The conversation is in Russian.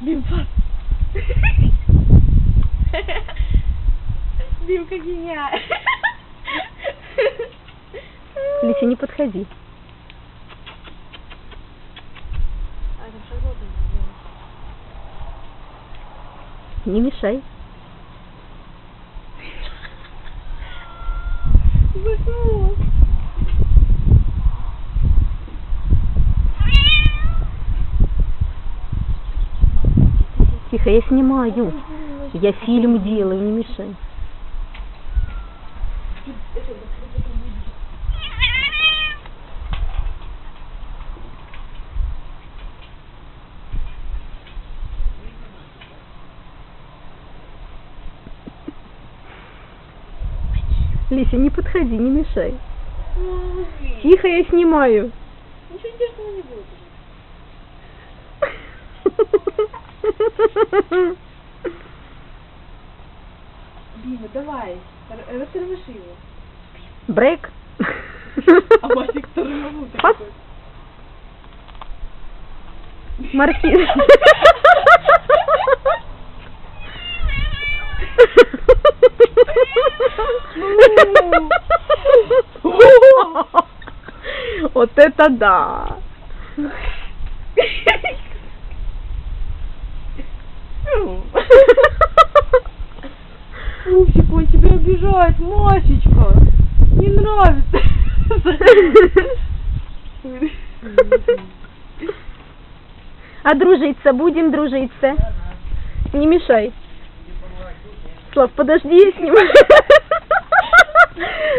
Бимфа. Бимка гениальна. Лися, не подходи. А, там шарлотка Не мешай. Заснула. Тихо, я снимаю. Я фильм делаю, не мешай. Лися, не подходи, не мешай. Тихо, я снимаю. Ничего не Бима, давай. р- Растормоши его. Брейк. А Васик тормозут. Пас. Маркиз. Вот это да! Тебя обижает, Масечка. Не нравится. А дружиться будем дружиться? Не мешай. Слав, подожди, я снимаю.